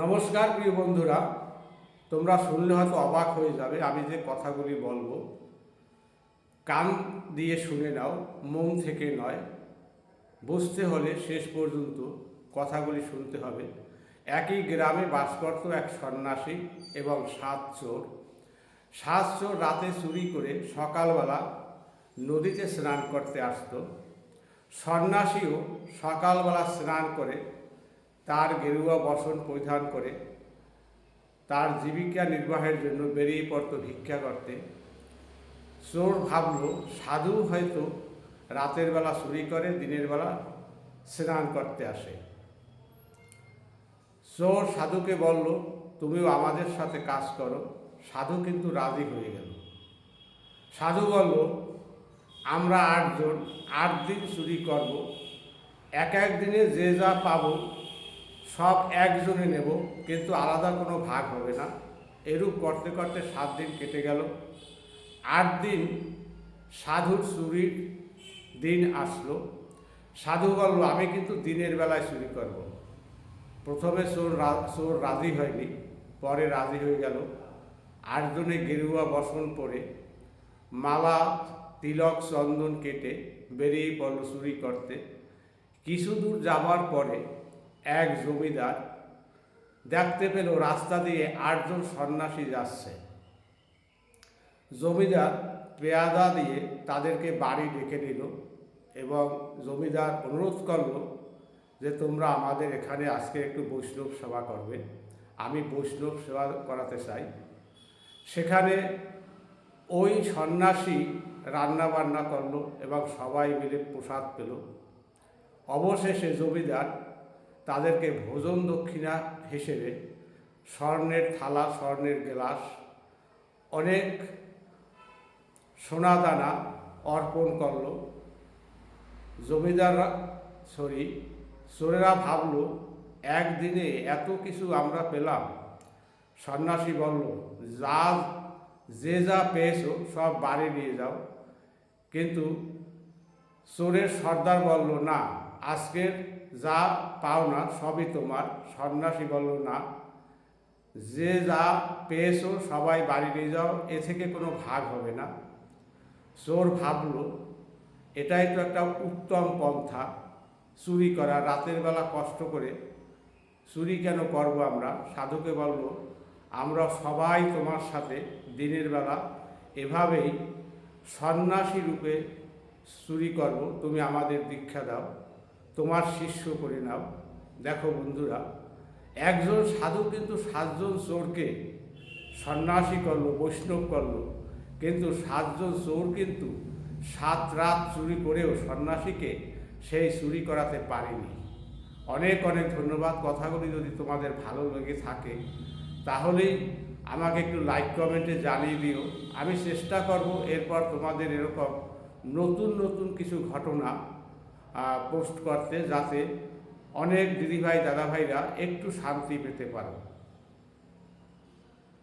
নমস্কার প্রিয় বন্ধুরা, তোমরা শুনলে হয়তো অবাক হয়ে যাবে, আমি যে কথাগুলি বলব। কান দিয়ে শুনে নাও, মন থেকে নয়। বুঝতে হলে শেষ পর্যন্ত কথাগুলি শুনতে হবে। একই গ্রামে বাস করত এক সন্ন্যাসী এবং সাত চোর। সাত চোর রাতে চুরি করে সকালবেলা নদীতে স্নান করতে আসতো। সন্ন্যাসীও সকালবেলা স্নান করে তার গেরুয়া বসন পরিধান করে, তার জীবিকা নির্বাহের জন্য বেরিয়ে পড়ত ভিক্ষা করতে। চোর ভাবল, সাধু হয়তো রাতের বেলা চুরি করে, দিনের বেলা স্নান করতে আসে। চোর সাধুকে বলল, তুমিও আমাদের সাথে কাজ করো। সাধু কিন্তু রাজি হয়ে গেল। সাধু বলল, আমরা আটজন আট দিন চুরি করব। এক এক দিনে যে যা পাবো সব একজনে নেব, কিন্তু আলাদা কোনো ভাগ হবে না। এরূপ করতে করতে সাত দিন কেটে গেল। আট দিন সাধুর চুরির দিন আসলো। সাধু বলল, আমি কিন্তু দিনের বেলায় চুরি করব। প্রথমে চোর চোর রাজি হয়নি, পরে রাজি হয়ে গেল। আটজনে গেরুয়া বসন পরে মালা, তিলক, চন্দন কেটে বেরিয়ে পড়ল চুরি করতে। কিছু দূর যাবার পরে এক জমিদার দেখতে পেল রাস্তা দিয়ে আটজন সন্ন্যাসী যাচ্ছে। জমিদার পেয়াদা দিয়ে তাদেরকে বাড়ি ডেকে নিল এবং জমিদার অনুরোধ করল যে, তোমরা আমাদের এখানে আজকে একটু বৈষ্ণব সেবা করবে। আমি বৈষ্ণব সেবা করাতে চাই। সেখানে ওই সন্ন্যাসী রান্না বান্না করল এবং সবাই মিলে প্রসাদ পেল। অবশেষে জমিদার তাদেরকে ভোজন দক্ষিণা হিসেবে স্বর্ণের থালা, স্বর্ণের গ্লাস, অনেক সোনাদানা অর্পণ করল। জমিদাররা, সরি, চোরেরা ভাবলো, একদিনে এত কিছু আমরা পেলাম। সন্ন্যাসী বলল, যা, যে যা পেয়েছ সব বাড়ি নিয়ে যাও। কিন্তু চোরের সর্দার বলল, না আজকের যা পাও না সবই তোমার, সন্ন্যাসী বলল, না। যে যা পেয়েছ সবাই বাড়ি নিয়ে যাও, এ থেকে কোনো ভাগ হবে না। চোর ভাবলো, এটাই তো একটা উত্তম পন্থা, চুরি করা, রাতের বেলা কষ্ট করে। চুরি কেন করব আমরা? সাধুকে বলল, আমরা সবাই তোমার সাথে দিনের বেলা এভাবেই সন্ন্যাসী রূপে চুরি করব, তুমি আমাদের দীক্ষা দাও। তোমার শিষ্য করে নাও দেখো বন্ধুরা, একজন সাধু কিন্তু সাতজন চোরকে সন্ন্যাসী করল, বৈষ্ণব করল, কিন্তু সাতজন চোর কিন্তু সাত রাত চুরি করেও সন্ন্যাসীকে সেই চুরি করাতে পারেনি। অনেক অনেক ধন্যবাদ। কথাগুলি যদি তোমাদের ভালো লেগে থাকে, তাহলেই আমাকে একটু লাইক কমেন্টে জানিয়ে দিও। আমি চেষ্টা করব এরপর তোমাদের এরকম নতুন নতুন কিছু ঘটনা পোস্ট করতে যাতে অনেক দিদিভাই দাদাভাইরা একটু শান্তি পেতে পারো।